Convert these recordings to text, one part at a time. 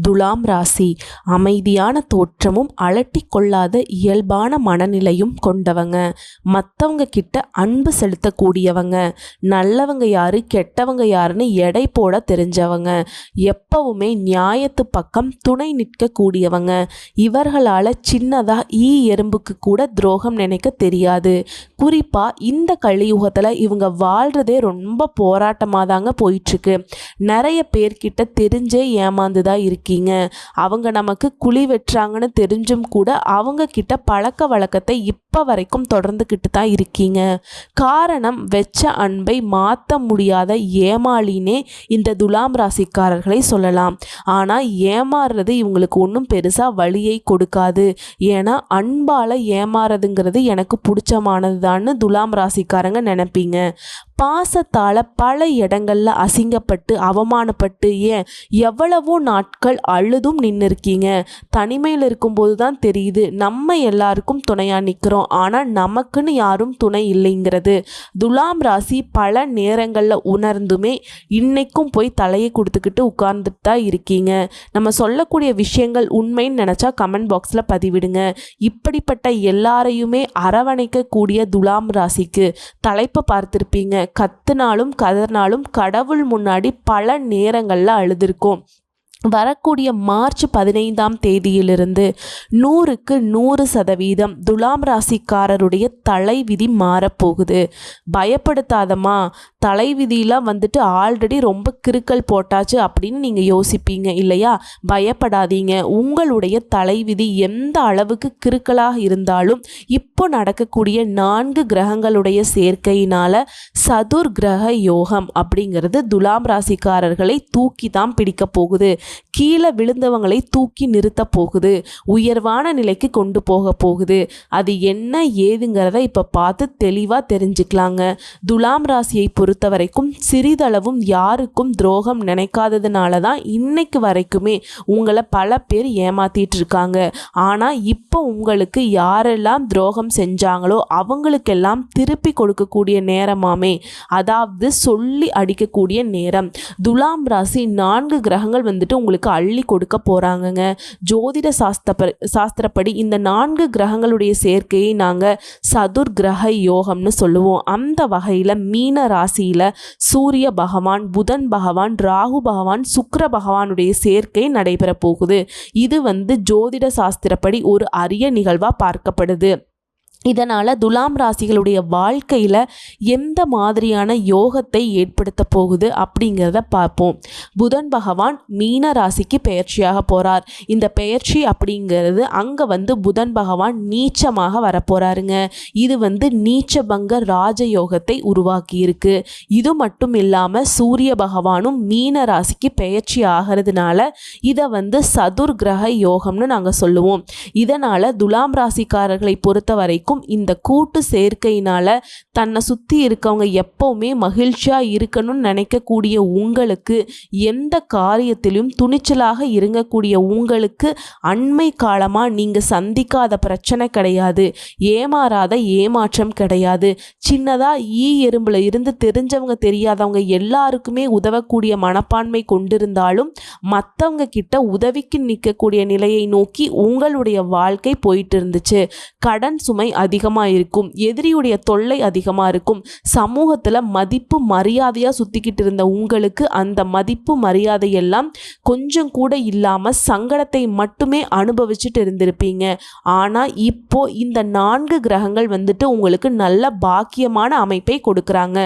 துலாம் ராசி. அமைதியான தோற்றமும் அலட்டி கொள்ளாத இயல்பான மனநிலையும் கொண்டவங்க. மற்றவங்க கிட்ட அன்பு செலுத்தக்கூடியவங்க. நல்லவங்க யாரு கெட்டவங்க யாருன்னு எடை போட தெரிஞ்சவங்க. எப்பவுமே நியாயத்து பக்கம் துணை நிற்கக்கூடியவங்க. இவர்களால் சின்னதாக ஈ எறும்புக்கு கூட துரோகம் நினைக்க தெரியாது. குறிப்பாக இந்த கலியுகத்தில் இவங்க வாழ்கிறதே ரொம்ப போராட்டமாக தாங்க போயிட்டுருக்கு நிறைய பேர்கிட்ட தெரிஞ்சே ஏமாந்து தான் இருக்கீங்க. அவங்க நமக்கு குழி வெட்டுறாங்கன்னு தெரிஞ்சும் கூட அவங்க கிட்ட பழக்க வழக்கத்தை இப்போ வரைக்கும் தொடர்ந்துக்கிட்டு தான் இருக்கீங்க. காரணம் வெச்ச அன்பை மாற்ற முடியாத ஏமாளினே இந்த துலாம் ராசிக்காரர்களை சொல்லலாம். ஆனால் ஏமாறுறது இவங்களுக்கு ஒன்றும் பெருசாக வழியை கொடுக்காது. ஏன்னா அன்பால் ஏமாறதுங்கிறது எனக்கு பிடிச்சமானது தான்னு துலாம் ராசிக்காரங்க நினைப்பீங்க. பாசத்தால் பல இடங்களில் அசிங்கப்பட்டு அவமானப்பட்டு ஏன் எவ்வளவோ நாட்கள் அழுதும் நின்று இருக்கீங்க தனிமையில் இருக்கும்போது தான் தெரியுது நம்ம எல்லாருக்கும் துணையாக நிற்கிறோம் ஆனால் நமக்குன்னு யாரும் துணை இல்லைங்கிறது. துலாம் ராசி பல நேரங்களில் உணர்ந்துமே இன்னைக்கும் போய் தலையை கொடுத்துக்கிட்டு உட்கார்ந்துட்டு தான் இருக்கீங்க. நம்ம சொல்லக்கூடிய விஷயங்கள் உண்மைன்னு நினச்சா கமெண்ட் பாக்ஸில் பதிவிடுங்க. இப்படிப்பட்ட எல்லாரையுமே அரவணைக்கக்கூடிய துலாம் ராசிக்கு தலைப்பை பார்த்துருப்பீங்க. கத்துனாலும் கதறினாலும் கடவுள் முன்னாடி பல நேரங்களில் அழுதுருக்கோம். வரக்கூடிய மார்ச் பதினைந்தாம் தேதியிலிருந்து நூறுக்கு நூறு சதவீதம் துலாம் ராசிக்காரருடைய தலைவிதி மாறப்போகுது. பயப்படுத்தாதம்மா தலைவிதியெலாம் வந்துட்டு ஆல்ரெடி ரொம்ப கிறுக்கல் போட்டாச்சு அப்படின்னு நீங்கள் யோசிப்பீங்க இல்லையா? பயப்படாதீங்க. உங்களுடைய தலைவிதி எந்த அளவுக்கு கிறுக்கலாக இருந்தாலும் இப்போ நடக்கக்கூடிய நான்கு கிரகங்களுடைய சேர்க்கையினால் சதுர் கிரக யோகம் அப்படிங்கிறது துலாம் ராசிக்காரர்களை தூக்கி தான் பிடிக்க போகுது. கீழே விழுந்தவங்களை தூக்கி நிறுத்த போகுது. உயர்வான நிலைக்கு கொண்டு போக போகுது. அது என்ன ஏதுங்கிறத இப்போ பார்த்து தெளிவாக தெரிஞ்சுக்கலாங்க. துலாம் ராசியை பொறுத்த வரைக்கும் சிறிதளவும் யாருக்கும் துரோகம் நினைக்காததுனால தான் இன்னைக்கு வரைக்குமே உங்களை பல பேர் ஏமாத்திட்டு இருக்காங்க. ஆனால் இப்போ உங்களுக்கு யாரெல்லாம் துரோகம் செஞ்சாங்களோ அவங்களுக்கெல்லாம் திருப்பி கொடுக்கக்கூடிய நேரமாமே. அதாவது சொல்லி அடிக்கக்கூடிய நேரம். துலாம் ராசி நான்கு கிரகங்கள் வந்துட்டு உங்களுக்கு அள்ளி கொடுக்க போகிறாங்கங்க ஜோதிட சாஸ்திர சாஸ்திரப்படி இந்த நான்கு கிரகங்களுடைய சேர்க்கையை நாங்கள் சதுர் கிரக யோகம்னு சொல்லுவோம். அந்த வகையில் மீன ராசியில் சூரிய பகவான் புதன் பகவான் ராகு பகவான் சுக்கர பகவானுடைய சேர்க்கை நடைபெற போகுது இது வந்து ஜோதிட சாஸ்திரப்படி ஒரு அரிய நிகழ்வாக பார்க்கப்படுது. இதனால் துலாம் ராசிகளுடைய வாழ்க்கையில் எந்த மாதிரியான யோகத்தை ஏற்படுத்த போகுது அப்படிங்கிறத பார்ப்போம். புதன் பகவான் மீன ராசிக்கு பெயர்ச்சியாக போகிறார் இந்த பெயர்ச்சி அப்படிங்கிறது அங்கே வந்து புதன் பகவான் நீச்சமாக வரப்போகிறாருங்க இது வந்து நீச்சபங்க ராஜயோகத்தை உருவாக்கியிருக்கு. இது மட்டும் இல்லாமல் சூரிய பகவானும் மீன ராசிக்கு பெயர்ச்சி ஆகிறதுனால இதை வந்து சதுர்கிரக யோகம்னு நாங்கள் சொல்லுவோம். இதனால் துலாம் ராசிக்காரர்களை பொறுத்த வரைக்கும் இருக்கும். இந்த கூட்டு சேர்க்கையினால தன்னை சுற்றி இருக்கவங்க எப்போவுமே மகிழ்ச்சியாக இருக்கணும்னு நினைக்கக்கூடிய உங்களுக்கு எந்த காரியத்திலும் துணிச்சலாக இருங்கக்கூடிய உங்களுக்கு அண்மை காலமாக நீங்கள் சந்திக்காத பிரச்சனை கிடையாது. ஏமாறாத ஏமாற்றம் கிடையாது. சின்னதாக ஈ எறும்பில் இருந்து தெரிஞ்சவங்க தெரியாதவங்க எல்லாருக்குமே உதவக்கூடிய மனப்பான்மை கொண்டிருந்தாலும் மற்றவங்க கிட்ட உதவிக்கு நிற்கக்கூடிய நிலையை நோக்கி உங்களுடைய வாழ்க்கை போயிட்டு இருந்துச்சு. கடன் சுமை அதிகமாக இருக்கும் எதிரியுடைய தொல்லை அதிகமாக இருக்கும் சமூகத்தில் மதிப்பு மரியாதையாக சுற்றிக்கிட்டு இருந்த உங்களுக்கு அந்த மதிப்பு மரியாதையெல்லாம் கொஞ்சம் கூட இல்லாமல் சங்கடத்தை மட்டுமே அனுபவிச்சுட்டு இருந்திருப்பீங்க. ஆனால் இப்போ இந்த நான்கு கிரகங்கள் வந்துட்டு உங்களுக்கு நல்ல பாக்கியமான அமைப்பை கொடுக்குறாங்க.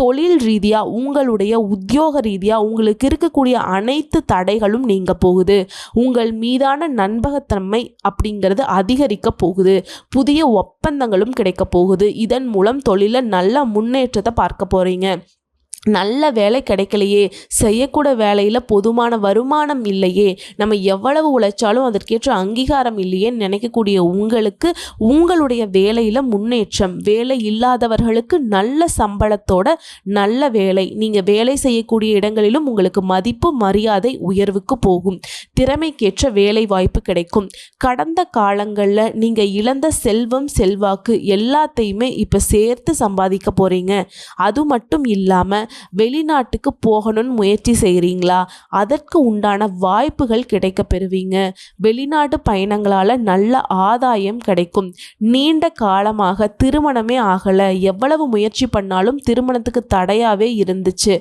தொழில் ரீதியாக உங்களுடைய உத்தியோக ரீதியாக உங்களுக்கு இருக்கக்கூடிய அனைத்து தடைகளும் நீங்க போகுது. உங்கள் மீதான நண்பகத்தன்மை அப்படிங்கிறது அதிகரிக்க போகுது. புதிய ஒப்ப ஒப்பந்தங்களும் கிடைக்க போகுது. இதன் மூலம் தொழிலில் நல்ல முன்னேற்றத்தை பார்க்க போகிறீங்க நல்ல வேலை கிடைக்கலையே செய்யக்கூட வேலையில் பொதுமான வருமானம் இல்லையே நம்ம எவ்வளவு உழைச்சாலும் அதற்கேற்ற அங்கீகாரம் இல்லையேன்னு நினைக்கக்கூடிய உங்களுக்கு உங்களுடைய வேலையில் முன்னேற்றம் வேலை இல்லாதவர்களுக்கு நல்ல சம்பளத்தோட நல்ல வேலை நீங்கள் வேலை செய்யக்கூடிய இடங்களிலும் உங்களுக்கு மதிப்பு மரியாதை உயர்வுக்கு போகும் திறமைக்கேற்ற வேலை வாய்ப்பு கிடைக்கும். கடந்த காலங்களில் நீங்கள் இழந்த செல்வம் செல்வாக்கு எல்லாத்தையுமே இப்போ சேர்த்து சம்பாதிக்க போகிறீங்க அது மட்டும் இல்லாமல் வெளிநாட்டுக்கு போகணும்னு முயற்சி செய்கிறீங்களா அதற்கு உண்டான வாய்ப்புகள் கிடைக்க பெறுவீங்க. வெளிநாட்டு பயணங்களால் நல்ல ஆதாயம் கிடைக்கும். நீண்ட காலமாக திருமணமே ஆகலை. எவ்வளவு முயற்சி பண்ணாலும் திருமணத்துக்கு தடையாகவே இருந்துச்சு.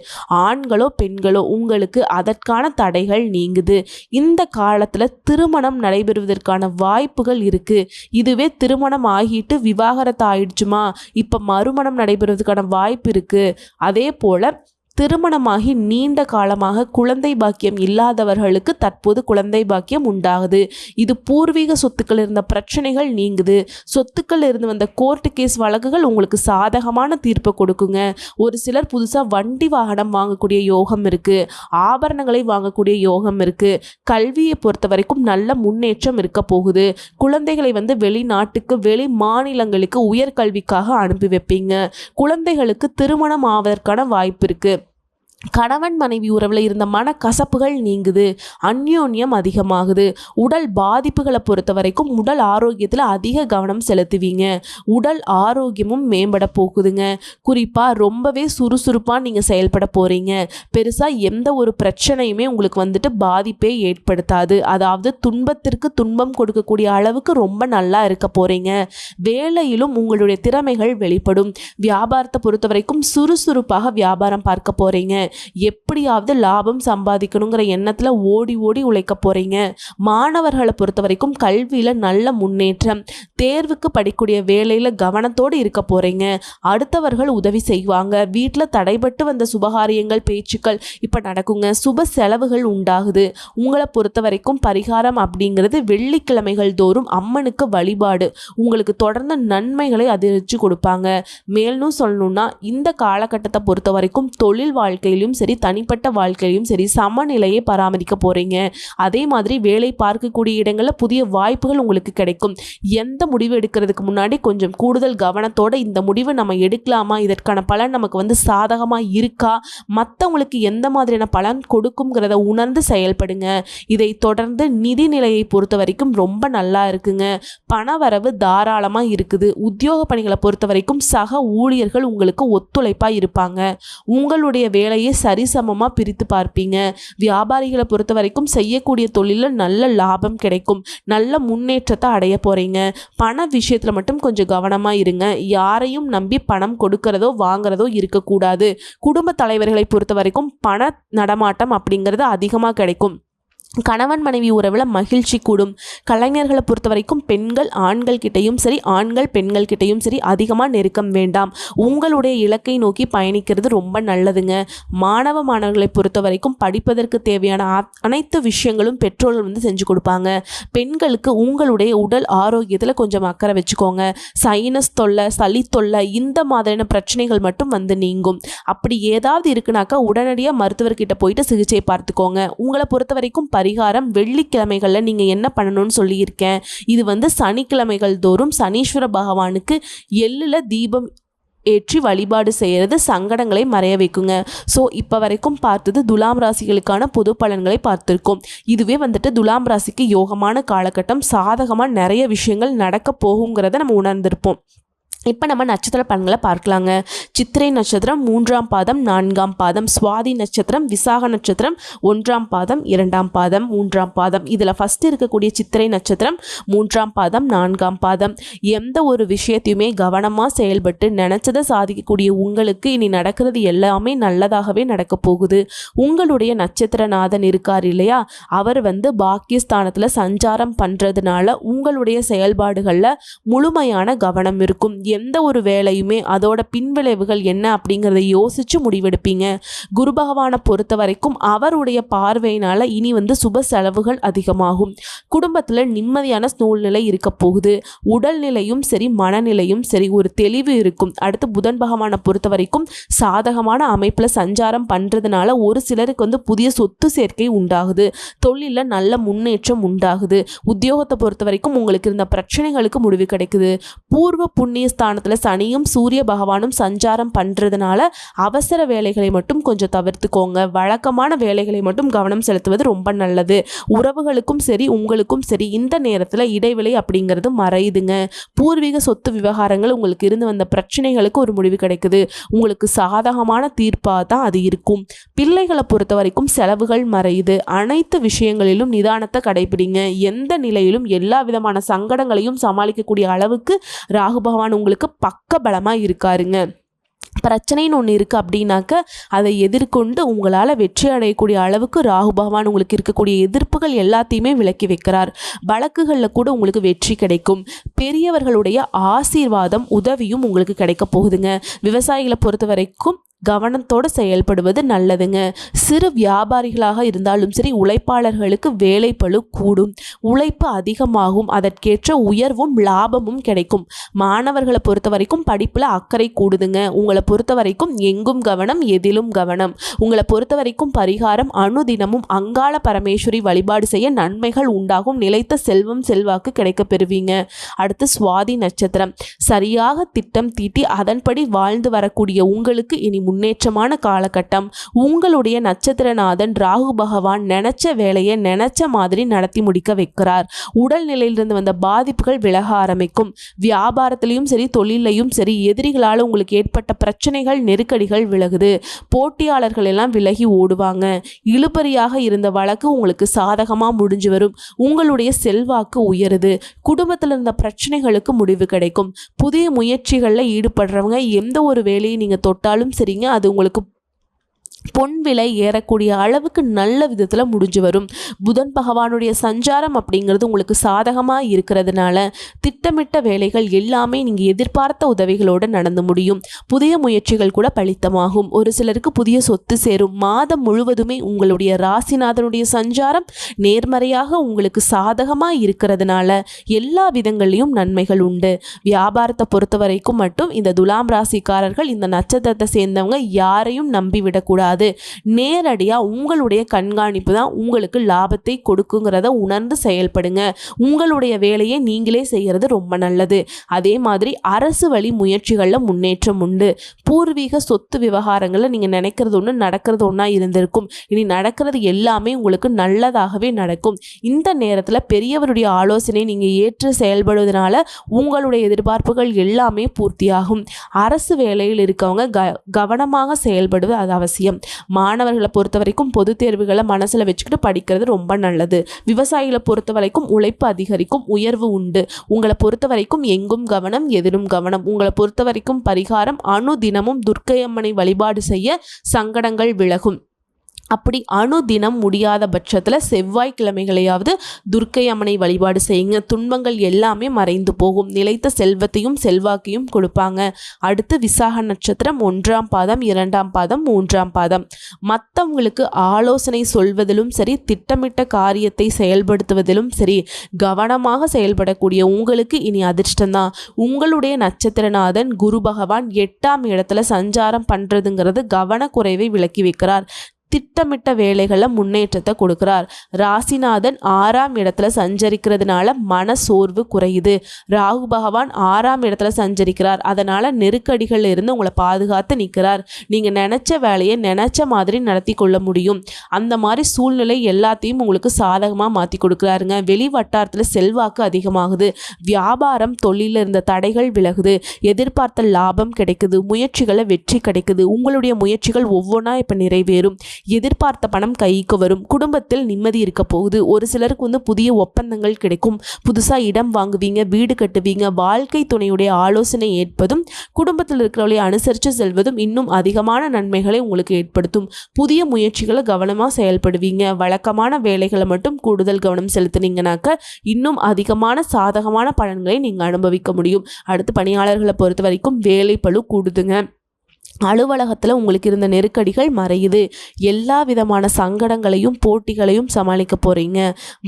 ஆண்களோ பெண்களோ உங்களுக்கு அதற்கான தடைகள் நீங்குது. இந்த காலத்தில் திருமணம் நடைபெறுவதற்கான வாய்ப்புகள் இருக்குது இதுவே திருமணம் ஆகிட்டு விவாகரத்து ஆயிடுச்சுமா இப்போ மறுமணம் நடைபெறுவதற்கான வாய்ப்பு இருக்குது அதே போல் rôle. திருமணமாகி நீண்ட காலமாக குழந்தை பாக்கியம் இல்லாதவர்களுக்கு தற்போது குழந்தை பாக்கியம் உண்டாகுது. இது பூர்வீக சொத்துக்கள் இருந்த பிரச்சனைகள் நீங்குது. சொத்துக்கள் இருந்து வந்த கோர்ட்டு கேஸ் வழக்குகள் உங்களுக்கு சாதகமான தீர்ப்பை கொடுக்குங்க. ஒரு சிலர் புதுசாக வண்டி வாகனம் வாங்கக்கூடிய யோகம் இருக்குது ஆபரணங்களை வாங்கக்கூடிய யோகம் இருக்குது கல்வியை பொறுத்த வரைக்கும் நல்ல முன்னேற்றம் இருக்க போகுது. குழந்தைகளை வந்து வெளிநாட்டுக்கு வெளி மாநிலங்களுக்கு உயர்கல்விக்காக அனுப்பி வைப்பீங்க. குழந்தைகளுக்கு திருமணம் ஆவதற்கான வாய்ப்பு இருக்குது கணவன் மனைவி உறவில் இருந்த மனக்கசப்புகள் நீங்குது அந்யோன்யம் அதிகமாகுது. உடல் பாதிப்புகளை பொறுத்த வரைக்கும் உடல் ஆரோக்கியத்தில் அதிக கவனம் செலுத்துவீங்க. உடல் ஆரோக்கியமும் மேம்பட போகுதுங்க. குறிப்பாக ரொம்பவே சுறுசுறுப்பாக நீங்கள் செயல்பட போகிறீங்க பெருசாக எந்த ஒரு பிரச்சனையுமே உங்களுக்கு வந்துட்டு பாதிப்பே ஏற்படுத்தாது. அதாவது துன்பத்திற்கு துன்பம் கொடுக்கக்கூடிய அளவுக்கு ரொம்ப நல்லா இருக்க போகிறீங்க வேலையிலும் உங்களுடைய திறமைகள் வெளிப்படும். வியாபாரத்தை பொறுத்த வரைக்கும் சுறுசுறுப்பாக வியாபாரம் பார்க்க போகிறீங்க எப்படியாவது லாபம் சம்பாதிக்கணுங்கிற எண்ணத்தில் ஓடி ஓடி உழைக்க போகிறீங்க மாணவர்களை பொறுத்த வரைக்கும் கல்வியில் நல்ல முன்னேற்றம் தேர்வுக்கு படிக்கக்கூடிய வேலையில் கவனத்தோடு இருக்க போகிறீங்க அடுத்தவர்கள் உதவி செய்வாங்க. வீட்டில் தடைபட்டு வந்த சுபகாரியங்கள் பேச்சுக்கள் இப்போ நடக்குங்க. சுப செலவுகள் உண்டாகுது. உங்களை பொறுத்த வரைக்கும் பரிகாரம் அப்படிங்கிறது வெள்ளிக்கிழமைகள் தோறும் அம்மனுக்கு வழிபாடு. உங்களுக்கு தொடர்ந்து நன்மைகளை அதிகரித்து கொடுப்பாங்க. மேலும் சொல்லணும்னா இந்த காலகட்டத்தை பொறுத்த வரைக்கும் தொழில் வாழ்க்கையிலும் சரி தனிப்பட்ட வாழ்க்கையிலும் சரி சமநிலையை பராமரிக்க போகிறீங்க அதே மாதிரி வேலை பார்க்கக்கூடிய இடங்களில் புதிய வாய்ப்புகள் உங்களுக்கு கிடைக்கும். எந்த முடிவு எடுக்கிறதுக்கு முன்னாடி கொஞ்சம் கூடுதல் கவனத்தோட இந்த முடிவை நம்ம எடுக்கலாமா? இதற்கான பலன் நமக்கு வந்து சாதகமாக இருக்கா? மற்றவங்களுக்கு எந்த மாதிரியான பலன் கொடுக்குங்கிறத உணர்ந்து செயல்படுங்க. இதை தொடர்ந்து நிதி நிலையை பொறுத்த வரைக்கும் ரொம்ப நல்லா இருக்குங்க. பணவரவு தாராளமாக இருக்குது. உத்தியோக பணிகளை பொறுத்த வரைக்கும் சக ஊழியர்கள் உங்களுக்கு ஒத்துழைப்பாக இருப்பாங்க. உங்களுடைய வேலையை சரிசமமாக பிரித்து பார்ப்பீங்க. வியாபாரிகளை பொறுத்த வரைக்கும் செய்யக்கூடிய தொழிலில் நல்ல லாபம் கிடைக்கும். நல்ல முன்னேற்றத்தை அடைய போகிறீங்க பண விஷயத்தில் மட்டும் கொஞ்சம் கவனமாக இருங்க. யாரையும் நம்பி பணம் கொடுக்கறதோ வாங்குறதோ இருக்கக்கூடாது. குடும்ப தலைவர்களை பொறுத்த வரைக்கும் பண நடமாட்டம் அப்படிங்கிறது அதிகமாக கிடைக்கும். கணவன் மனைவி உறவில் மகிழ்ச்சி கூடும். கலைஞர்களை பொறுத்த வரைக்கும் பெண்கள் ஆண்கள் கிட்டையும் சரி ஆண்கள் பெண்கள் கிட்டையும் சரி அதிகமாக நெருக்கம் வேண்டாம். உங்களுடைய இலக்கை நோக்கி பயணிக்கிறது ரொம்ப நல்லதுங்க. மாணவ மாணவர்களை பொறுத்த வரைக்கும் படிப்பதற்கு தேவையான அனைத்து விஷயங்களும் பெற்றோர்கள் வந்து செஞ்சு கொடுப்பாங்க. பெண்களுக்கு உங்களுடைய உடல் ஆரோக்கியத்தில் கொஞ்சம் அக்கறை வச்சுக்கோங்க. சைனஸ் தொல்லை சளி தொல்லை இந்த மாதிரியான பிரச்சனைகள் மட்டும் வந்து நீங்கும். அப்படி ஏதாவது இருக்குனாக்கா உடனடியாக மருத்துவர்கிட்ட போயிட்டு சிகிச்சை பார்த்துக்கோங்க. உங்களை பொறுத்த வரைக்கும் பரி பரிகாரம் வெள்ளிக்கிழமைகளில் நீங்கள் என்ன பண்ணணும்னு சொல்லியிருக்கேன். இது வந்து சனிக்கிழமைகள் தோறும் சனீஸ்வர பகவானுக்கு எள்ளில் தீபம் ஏற்றி வழிபாடு செய்கிறது சங்கடங்களை மறைய வைக்குங்க. ஸோ இப்போ வரைக்கும் பார்த்தது துலாம் ராசிகளுக்கான பொது பலன்களை பார்த்துருக்கோம். இதுவே வந்துட்டு துலாம் ராசிக்கு யோகமான காலகட்டம் சாதகமாக நிறைய விஷயங்கள் நடக்க போகுங்கிறத நம்ம உணர்ந்திருப்போம். இப்போ நம்ம நட்சத்திர பலன்களை பார்க்கலாங்க. சித்திரை நட்சத்திரம் மூன்றாம் பாதம் நான்காம் பாதம் சுவாதி நட்சத்திரம் விசாக நட்சத்திரம் ஒன்றாம் பாதம் இரண்டாம் பாதம் மூன்றாம் பாதம். இதில் ஃபஸ்ட்டு இருக்கக்கூடிய சித்திரை நட்சத்திரம் மூன்றாம் பாதம் நான்காம் பாதம். எந்த ஒரு விஷயத்தையுமே கவனமாக செயல்பட்டு நினச்சதை சாதிக்கக்கூடிய உங்களுக்கு இனி நடக்கிறது எல்லாமே நல்லதாகவே நடக்க போகுது. உங்களுடைய நட்சத்திரநாதன் இருக்கார் இல்லையா? அவர் வந்து பாக்கியஸ்தானத்தில் சஞ்சாரம் பண்ணுறதுனால உங்களுடைய செயல்பாடுகளில் முழுமையான கவனம் இருக்கும். எந்த ஒரு வேலையுமே அதோட பின்விளைவுகள் என்ன அப்படிங்கிறத யோசித்து முடிவெடுப்பீங்க. குரு பகவானை பொறுத்த வரைக்கும் அவருடைய பார்வையினால் இனி வந்து சுப செலவுகள் அதிகமாகும். குடும்பத்தில் நிம்மதியான சூழ்நிலை இருக்க போகுது. உடல்நிலையும் சரி மனநிலையும் சரி ஒரு தெளிவு இருக்கும். அடுத்து புதன் பகவானை பொறுத்த வரைக்கும் சாதகமான அமைப்பில் சஞ்சாரம் பண்ணுறதுனால ஒரு சிலருக்கு வந்து புதிய சொத்து சேர்க்கை உண்டாகுது. தொழிலில் நல்ல முன்னேற்றம் உண்டாகுது. உத்தியோகத்தை பொறுத்த வரைக்கும் உங்களுக்கு இருந்த பிரச்சனைகளுக்கு முடிவு கிடைக்குது. பூர்வ புண்ணிய ஸ்தானத்தில் சனியும் சூரிய பகவானும் சஞ்சாரம் பண்ணுறதுனால அவசர வேலைகளை மட்டும் கொஞ்சம் தவிர்த்துக்கோங்க. வழக்கமான வேலைகளை மட்டும் கவனம் செலுத்துவது ரொம்ப நல்லது. உறவுகளுக்கும் சரி உங்களுக்கும் சரி இந்த நேரத்தில் இடைவெளி அப்படிங்கிறது மறையுதுங்க. பூர்வீக சொத்து விவகாரங்கள் உங்களுக்கு இருந்து வந்த பிரச்சனைகளுக்கு ஒரு முடிவு கிடைக்குது. உங்களுக்கு சாதகமான தீர்ப்பாக தான் அது இருக்கும். பிள்ளைகளை பொறுத்த வரைக்கும் செலவுகள் மறையுது. அனைத்து விஷயங்களிலும் நிதானத்தை கடைபிடிங்க. எந்த நிலையிலும் எல்லா விதமான சங்கடங்களையும் சமாளிக்கக்கூடிய அளவுக்கு ராகு பகவான் உங்களுக்கு உங்களுக்கு பக்க பலமாக இருக்காருங்க. பிரச்சனைன்னு ஒன்று இருக்குது அப்படின்னாக்க அதை எதிர்கொண்டு உங்களால் வெற்றி அடையக்கூடிய அளவுக்கு ராகு பகவான் உங்களுக்கு இருக்கக்கூடிய எதிர்ப்புகள் எல்லாத்தையுமே விலக்கி வைக்கிறார். வழக்குகளில் கூட உங்களுக்கு வெற்றி கிடைக்கும். பெரியவர்களுடைய ஆசீர்வாதம் உதவியும் உங்களுக்கு கிடைக்க போகுதுங்க. விவசாயிகளை பொறுத்த வரைக்கும் கவனத்தோடு செயல்படுவது நல்லதுங்க. சிறு வியாபாரிகளாக இருந்தாலும் சரி உழைப்பாளர்களுக்கு வேலைப்பளு கூடும். உழைப்பு அதிகமாகும். அதற்கேற்ற உயர்வும் லாபமும் கிடைக்கும். மாணவர்களை பொறுத்த வரைக்கும் படிப்பில் அக்கறை கூடுதுங்க. உங்களை பொறுத்த வரைக்கும் எங்கும் கவனம் எதிலும் கவனம். உங்களை பொறுத்த வரைக்கும் பரிகாரம் அணுதினமும் அங்காள பரமேஸ்வரி வழிபாடு செய்ய நன்மைகள் உண்டாகும். நிலைத்த செல்வம் செல்வாக்கு கிடைக்க பெறுவீங்க. அடுத்து சுவாதி நட்சத்திரம். சரியாக திட்டம் தீட்டி அதன்படி வாழ்ந்து வரக்கூடிய உங்களுக்கு இனி முன்னேற்றமான காலகட்டம். உங்களுடைய நட்சத்திரநாதன் ராகு பகவான் நினைச்ச வேலையை நினைச்ச மாதிரி நடத்தி முடிக்க வைக்கிறார். உடல்நிலையிலிருந்து வந்த பாதிப்புகள் விலக ஆரம்பிக்கும். வியாபாரத்திலையும் சரி தொழிலையும் சரி எதிரிகளால் உங்களுக்கு ஏற்பட்ட பிரச்சனைகள் நெருக்கடிகள் விலகுது. போட்டியாளர்கள் எல்லாம் விலகி ஓடுவாங்க. இழுபறியாக இருந்த வழக்கு உங்களுக்கு சாதகமாக முடிஞ்சு வரும். உங்களுடைய செல்வாக்கு உயருது. குடும்பத்தில் இருந்த பிரச்சனைகளுக்கு முடிவு கிடைக்கும். புதிய முயற்சிகளில் ஈடுபடுறவங்க எந்த ஒரு வேலையை நீங்கள் தொட்டாலும் சரி அது உங்களுக்கு பொன் விலை ஏறக்கூடிய அளவுக்கு நல்ல விதத்தில் முடிஞ்சு வரும். புதன் பகவானுடைய சஞ்சாரம் அப்படிங்கிறது உங்களுக்கு சாதகமாக இருக்கிறதுனால திட்டமிட்ட வேலைகள் எல்லாமே நீங்கள் எதிர்பார்த்த உதவிகளோடு நடந்து முடியும். புதிய முயற்சிகள் கூட பலித்தமாகும். ஒரு சிலருக்கு புதிய சொத்து சேரும். மாதம் முழுவதுமே உங்களுடைய ராசிநாதனுடைய சஞ்சாரம் நேர்மறையாக உங்களுக்கு சாதகமாக இருக்கிறதுனால எல்லா விதங்கள்லையும் நன்மைகள் உண்டு. வியாபாரத்தை பொறுத்த வரைக்கும் மட்டும் இந்த துலாம் ராசிக்காரர்கள் இந்த நட்சத்திரத்தை சேர்ந்தவங்க யாரையும் நம்பிவிடக்கூடாது. கிடையாது. நேரடியாக உங்களுடைய கண்காணிப்பு தான் உங்களுக்கு லாபத்தை கொடுக்குங்கிறத உணர்ந்து செயல்படுங்க. உங்களுடைய வேலையை நீங்களே செய்கிறது ரொம்ப நல்லது. அதே மாதிரி அரசு வழி முயற்சிகளில் முன்னேற்றம் உண்டு. பூர்வீக சொத்து விவகாரங்களில் நீங்கள் நினைக்கிறது ஒன்று நடக்கிறது ஒன்றா இருந்திருக்கும். இனி நடக்கிறது எல்லாமே உங்களுக்கு நல்லதாகவே நடக்கும். இந்த நேரத்தில் பெரியவருடைய ஆலோசனை நீங்கள் ஏற்று செயல்படுவதனால உங்களுடைய எதிர்பார்ப்புகள் எல்லாமே பூர்த்தியாகும். அரசு வேலையில் இருக்கவங்க க கவனமாக செயல்படுவது அது அவசியம். மாணவர்களை பொறுத்த வரைக்கும் பொது தேர்வுகளை மனசில் வச்சுக்கிட்டு படிக்கிறது ரொம்ப நல்லது. விவசாயிகளை பொறுத்த வரைக்கும் உழைப்பு அதிகரிக்கும் உயர்வு உண்டு. உங்களை பொறுத்த வரைக்கும் எங்கும் கவனம் எதிரும் கவனம். உங்களை பொறுத்த வரைக்கும் பரிகாரம் அனுதினமும் துர்க்கை அம்மனை வழிபாடு செய்ய சங்கடங்கள் விலகும். அப்படி அணுதினம் முடியாத பட்சத்தில் செவ்வாய்க்கிழமைகளையாவது துர்க்கை அம்மனை வழிபாடு செய்யுங்க. துன்பங்கள் எல்லாமே மறைந்து போகும். நிலைத்த செல்வத்தையும் செல்வாக்கையும் கொடுப்பாங்க. அடுத்து விசாக நட்சத்திரம் ஒன்றாம் பாதம் இரண்டாம் பாதம் மூன்றாம் பாதம். மற்றவங்களுக்கு ஆலோசனை சொல்வதிலும் சரி திட்டமிட்ட காரியத்தை செயல்படுத்துவதிலும் சரி கவனமாக செயல்படக்கூடிய உங்களுக்கு இனி அதிர்ஷ்டம்தான். உங்களுடைய நட்சத்திரநாதன் குரு பகவான் எட்டாம் இடத்துல சஞ்சாரம் பண்ணுறதுங்கிறது கவனக்குறைவை விளக்கி வைக்கிறார். திட்டமிட்ட வேலைகளில் முன்னேற்றத்தை கொடுக்குறார். ராசிநாதன் ஆறாம் இடத்துல சஞ்சரிக்கிறதுனால மன சோர்வு குறையுது. ராகு பகவான் ஆறாம் இடத்துல சஞ்சரிக்கிறார். அதனால் நெருக்கடிகளில் இருந்து உங்களை பாதுகாத்து நிற்கிறார் நீங்கள் நினச்ச வேலையை நினச்ச மாதிரி நடத்தி கொள்ள முடியும். அந்த மாதிரி சூழ்நிலை எல்லாத்தையும் உங்களுக்கு சாதகமாக மாற்றி கொடுக்குறாருங்க. வெளி வட்டாரத்தில் செல்வாக்கு அதிகமாகுது. வியாபாரம் தொழிலில் இருந்த தடைகள் விலகுது. எதிர்பார்த்த லாபம் கிடைக்குது. முயற்சிகளை வெற்றி கிடைக்குது. உங்களுடைய முயற்சிகள் ஒவ்வொன்றா இப்போ நிறைவேறும். எதிர்பார்த்த பணம் கைக்கு வரும். குடும்பத்தில் நிம்மதி இருக்க போகுது. ஒரு சிலருக்கு வந்து புதிய ஒப்பந்தங்கள் கிடைக்கும். புதுசாக இடம் வாங்குவீங்க வீடு கட்டுவீங்க வாழ்க்கை துணையுடைய ஆலோசனை ஏற்பதும் குடும்பத்தில் இருக்கிறவளை அனுசரித்து செல்வதும் இன்னும் அதிகமான நன்மைகளை உங்களுக்கு ஏற்படுத்தும். புதிய முயற்சிகளை கவனமாக செயல்படுவீங்க. வழக்கமான வேலைகளை மட்டும் கூடுதல் கவனம் செலுத்தினீங்கனாக்க இன்னும் அதிகமான சாதகமான பலன்களை நீங்கள் அனுபவிக்க முடியும். அடுத்து பணியாளர்களை பொறுத்த வரைக்கும் வேலை பளு கூடுதுங்க. அலுவலகத்தில் உங்களுக்கு இருந்த நெருக்கடிகள் மறையுது. எல்லா விதமான சங்கடங்களையும் போட்டிகளையும் சமாளிக்க போகிறீங்க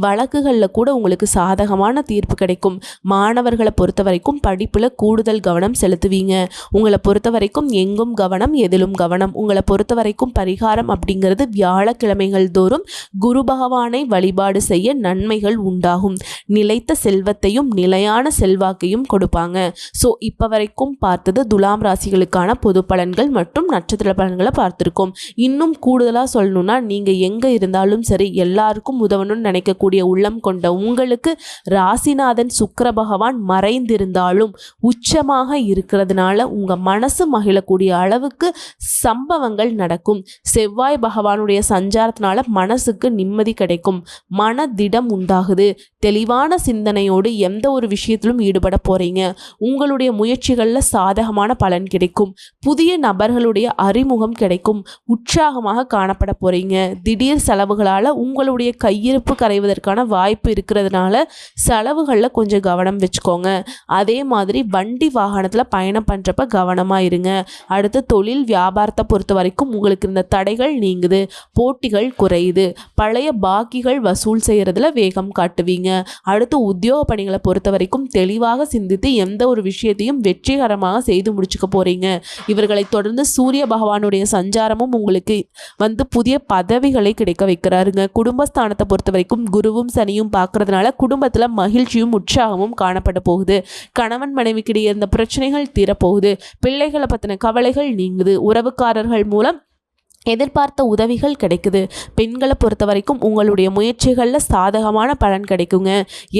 வழக்குகளில் கூட உங்களுக்கு சாதகமான தீர்ப்பு கிடைக்கும். மாணவர்களை பொறுத்த வரைக்கும் படிப்பில் கூடுதல் கவனம் செலுத்துவீங்க. உங்களை பொறுத்த வரைக்கும் எங்கும் கவனம் எதிலும் கவனம். உங்களை பொறுத்த வரைக்கும் பரிகாரம் அப்படிங்கிறது வியாழக்கிழமைகள் தோறும் குரு பகவானை வழிபாடு செய்ய நன்மைகள் உண்டாகும். நிலைத்த செல்வத்தையும் நிலையான செல்வாக்கையும் கொடுப்பாங்க. ஸோ இப்போ வரைக்கும் பார்த்தது துலாம் ராசிகளுக்கான பொது பலன்கள் மற்றும் நட்சத்திர பலன்களை பார்த்துருக்கோம். இன்னும் கூடுதலாக சொல்லணும்னா நீங்கள் எங்கே இருந்தாலும் சரி எல்லாருக்கும் உதவணும்னு நினைக்கக்கூடிய உள்ளம் கொண்ட உங்களுக்கு ராசிநாதன் சுக்கர பகவான் மறைந்திருந்தாலும் உச்சமாக இருக்கிறதுனால உங்கள் மனசு மகிழக்கூடிய அளவுக்கு சம்பவங்கள் நடக்கும். செவ்வாய் பகவானுடைய சஞ்சாரத்தினால மனசுக்கு நிம்மதி கிடைக்கும். மன திடம் உண்டாகுது. தெளிவான சிந்தனையோடு எந்த ஒரு விஷயத்திலும் ஈடுபட போகிறீங்க உங்களுடைய முயற்சிகளில் சாதகமான பலன் கிடைக்கும். புதிய நபர்களுடைய அறிமுகம் கிடைக்கும். உற்சாகமாக காணப்பட போகிறீங்க திடீர் செலவுகளால் உங்களுடைய கையிருப்பு கரைவதற்கான வாய்ப்பு இருக்கிறதுனால செலவுகளில் கொஞ்சம் கவனம் வச்சுக்கோங்க. அதே மாதிரி வண்டி வாகனத்தில் பயணம் பண்ணுறப்ப கவனமாக இருங்க. அடுத்து தொழில் வியாபாரத்தை பொறுத்த வரைக்கும் உங்களுக்கு இந்த தடைகள் நீங்குது. போட்டிகள் குறையுது. பழைய பாக்கிகள் வசூல் செய்கிறதுல வேகம் காட்டுவீங்க. அடுத்து உத்தியோக பணிகளை பொறுத்த வரைக்கும் தெளிவாக சிந்தித்து எந்த ஒரு விஷயத்தையும் வெற்றிகரமாக செய்து முடிச்சுக்க போகிறீங்க இவர்களை தொடர்ந்து சூரிய பகவானுடைய சஞ்சாரமும் உங்களுக்கு வந்து புதிய பதவிகளை கிடைக்க வைக்கிறாருங்க. குடும்பஸ்தானத்தை பொறுத்த வரைக்கும் குருவும் சனியும் பார்க்கறதுனால குடும்பத்தில் மகிழ்ச்சியும் உற்சாகமும் காணப்பட போகுது. கணவன் மனைவிக்கிடையே இருந்த பிரச்சனைகள் தீரப்போகுது. பிள்ளைகளை பற்றின கவலைகள் நீங்குது. உறவுக்காரர்கள் மூலம் எதிர்பார்த்த உதவிகள் கிடைக்குது. பெண்களை பொறுத்த வரைக்கும் உங்களுடைய முயற்சிகளில் சாதகமான பலன் கிடைக்குங்க.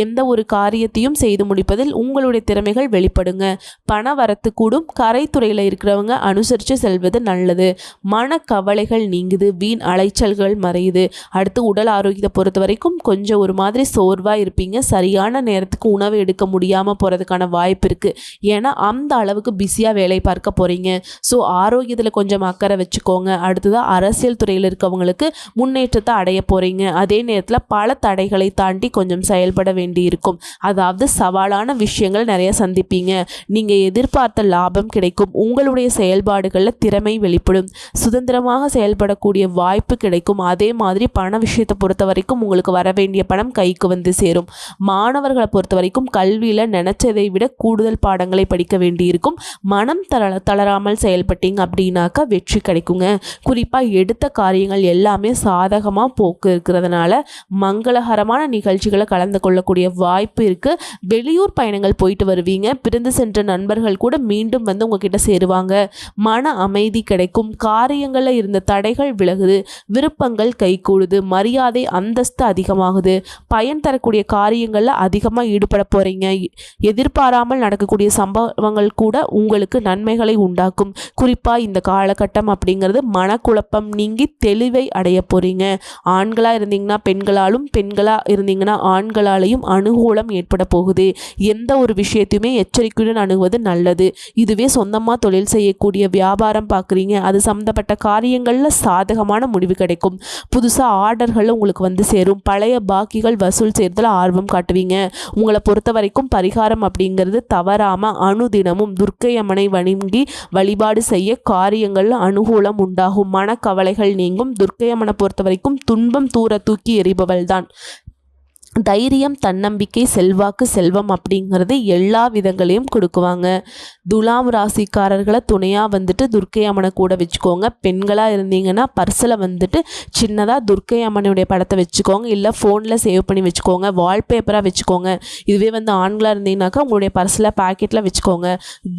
எந்த ஒரு காரியத்தையும் செய்து முடிப்பதில் உங்களுடைய திறமைகள் வெளிப்படுங்க. பண வரத்து கூடும். கரைத்துறையில் இருக்கிறவங்க அனுசரித்து செல்வது நல்லது. மன கவலைகள் நீங்குது. வீண் அலைச்சல்கள் மறையுது. அடுத்து உடல் ஆரோக்கியத்தை பொறுத்த வரைக்கும் கொஞ்சம் ஒரு மாதிரி சோர்வாக இருப்பீங்க. சரியான நேரத்துக்கு உணவு எடுக்க முடியாமல் போகிறதுக்கான வாய்ப்பு இருக்குது ஏன்னா அந்த அளவுக்கு பிஸியாக வேலை பார்க்க போகிறீங்க ஸோ ஆரோக்கியத்தில் கொஞ்சம் அக்கறை வச்சுக்கோங்க. அடுத்து தான் அரசியல் துறையில் இருக்கவங்களுக்கு முன்னேற்றத்தை அடைய போகிறீங்க அதே நேரத்தில் பல தடைகளை தாண்டி கொஞ்சம் செயல்பட வேண்டி இருக்கும் அதாவது சவாலான விஷயங்கள் நிறைய சந்திப்பீங்க. நீங்கள் எதிர்பார்த்த லாபம் கிடைக்கும். உங்களுடைய செயல்பாடுகளில் திறமை வெளிப்படும். சுதந்திரமாக செயல்படக்கூடிய வாய்ப்பு கிடைக்கும். அதே மாதிரி பண விஷயத்தை பொறுத்த வரைக்கும் உங்களுக்கு வர வேண்டிய பணம் கைக்கு வந்து சேரும். மாணவர்களை பொறுத்த வரைக்கும் கல்வியில் நினச்சதை விட கூடுதல் பாடங்களை படிக்க வேண்டியிருக்கும். மனம் தள தளராமல் செயல்பட்டீங்க அப்படின்னாக்கா வெற்றி கிடைக்குங்க. குறிப்பாக எடுத்த காரியங்கள் எல்லாமே சாதகமாக போக்கு இருக்கிறதுனால மங்களகரமான நிகழ்ச்சிகளை கலந்து கொள்ளக்கூடிய வாய்ப்பு இருக்குது வெளியூர் பயணங்கள் போயிட்டு வருவீங்க. பிரிந்து சென்ற நண்பர்கள் கூட மீண்டும் வந்து உங்ககிட்ட சேருவாங்க. மன அமைதி கிடைக்கும். காரியங்களில் இருந்த தடைகள் விலகுது. விருப்பங்கள் கைகூடுது. மரியாதை அந்தஸ்து அதிகமாகுது. பயன் தரக்கூடிய காரியங்களில் அதிகமாக ஈடுபட போகிறீங்க எதிர்பாராமல் நடக்கக்கூடிய சம்பவங்கள் கூட உங்களுக்கு நன்மைகளை உண்டாக்கும். குறிப்பாக இந்த காலகட்டம் அப்படிங்கிறது மனக்குழப்பம் நீங்கி தெளிவை அடைய போகிறீங்க ஆண்களாக இருந்தீங்கன்னா பெண்களாலும் பெண்களாக இருந்தீங்கன்னா ஆண்களாலையும் அனுகூலம் ஏற்பட போகுது. எந்த ஒரு விஷயத்தையுமே எச்சரிக்கையுடன் அணுகுவது நல்லது. இதுவே சொந்தமாக தொழில் செய்யக்கூடிய வியாபாரம் பார்க்குறீங்க அது சம்மந்தப்பட்ட காரியங்களில் சாதகமான முடிவு கிடைக்கும். புதுசாக ஆர்டர்கள் உங்களுக்கு வந்து சேரும். பழைய பாக்கிகள் வசூல் செய்கிறதுல ஆர்வம் காட்டுவீங்க. உங்களை பொறுத்த வரைக்கும் பரிகாரம் அப்படிங்கிறது தவறாமல் அணுதினமும் துர்க்கை அம்மனை வணங்கி வழிபாடு செய்ய காரியங்களில் அனுகூலம் உண்டாகும். மனக்கவலைகள் நீங்கும். துர்க்கை அம்மனை பொறுத்த வரைக்கும் துன்பம் தூர தூக்கி எறிபவள் தான் தைரியம் தன்னம்பிக்கை செல்வாக்கு செல்வம் அப்படிங்கிறது எல்லா விதங்களையும் கொடுக்குவாங்க. துலாம் ராசிக்காரர்களை துணையாக வந்துட்டு துர்க்கை அம்மனை கூட வச்சுக்கோங்க. பெண்களாக இருந்தீங்கன்னா பர்ஸில் வந்துட்டு சின்னதாக துர்க்கை அம்மனுடைய படத்தை வச்சுக்கோங்க. இல்லை ஃபோனில் சேவ் பண்ணி வச்சுக்கோங்க. வால்பேப்பராக வச்சுக்கோங்க. இதுவே வந்து ஆண்களாக இருந்தீங்கன்னாக்கா உங்களுடைய பர்ஸில் பாக்கெட்டில் வச்சுக்கோங்க.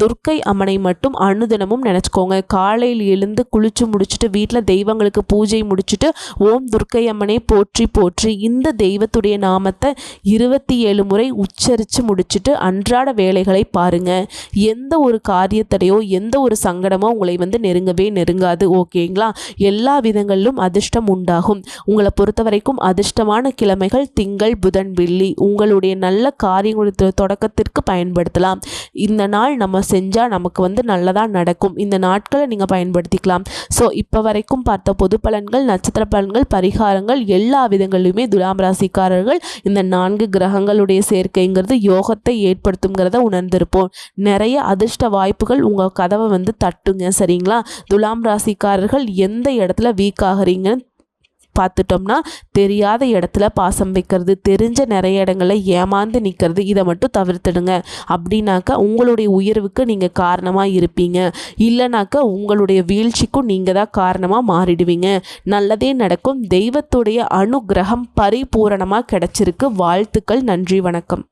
துர்க்கை அம்மனை மட்டும் அனுதினமும் நினச்சிக்கோங்க. காலையில் எழுந்து குளிச்சு முடிச்சுட்டு வீட்டில் தெய்வங்களுக்கு பூஜை முடிச்சுட்டு ஓம் துர்க்கை அம்மனை போற்றி போற்றி இந்த தெய்வத்துடைய நாமத்தை இருபத்தி ஏழு முறை உச்சரித்து முடிச்சுட்டு அன்றாட வேலைகளை பாருங்கள் எந்த ஒரு காரியத்தடையோ எந்த ஒரு சங்கடமோ உங்களை வந்து நெருங்கவே நெருங்காது ஓகேங்களா? எல்லா விதங்களிலும் அதிர்ஷ்டம் உண்டாகும். உங்களை பொறுத்த வரைக்கும் அதிர்ஷ்டமான கிழமைகள் திங்கள் புதன் வெள்ளி. உங்களுடைய நல்ல காரியங்களுடைய தொடக்கத்திற்கு பயன்படுத்தலாம். இந்த நாள் நம்ம செஞ்சால் நமக்கு வந்து நல்லதாக நடக்கும். இந்த நாட்களை நீங்கள் பயன்படுத்திக்கலாம். ஸோ இப்போ வரைக்கும் பார்த்த பொது பலன்கள் நட்சத்திர பலன்கள் பரிகாரங்கள் எல்லா விதங்களிலுமே துலாம் ராசிக்காரர்கள் இந்த நான்கு கிரகங்களுடைய சேர்க்கைங்கிறது யோகத்தை ஏற்படுத்துங்கிறத உணர்ந்திருப்போம். நிறைய அதிர்ஷ்ட வாய்ப்புகள் உங்கள் கதவை வந்து தட்டுங்க சரிங்களா? துலாம் ராசிக்காரர்கள் எந்த இடத்துல வீக் ஆகிறீங்கன்னு பார்த்துட்டோம்னா தெரியாத இடத்துல பாசம் வைக்கிறது தெரிஞ்ச நிறைய இடங்களில் ஏமாந்து நிற்கிறது இதை மட்டும் தவிர்த்துடுங்க. அப்படின்னாக்கா உங்களுடைய உயர்வுக்கு நீங்கள் காரணமாக இருப்பீங்க. இல்லைனாக்கா உங்களுடைய வீழ்ச்சிக்கும் நீங்கள் தான் காரணமாக மாறிடுவீங்க. நல்லதே நடக்கும். தெய்வத்துடைய அனுகிரகம் பரிபூரணமாக கிடைச்சிருக்கு. வாழ்த்துக்கள். நன்றி. வணக்கம்.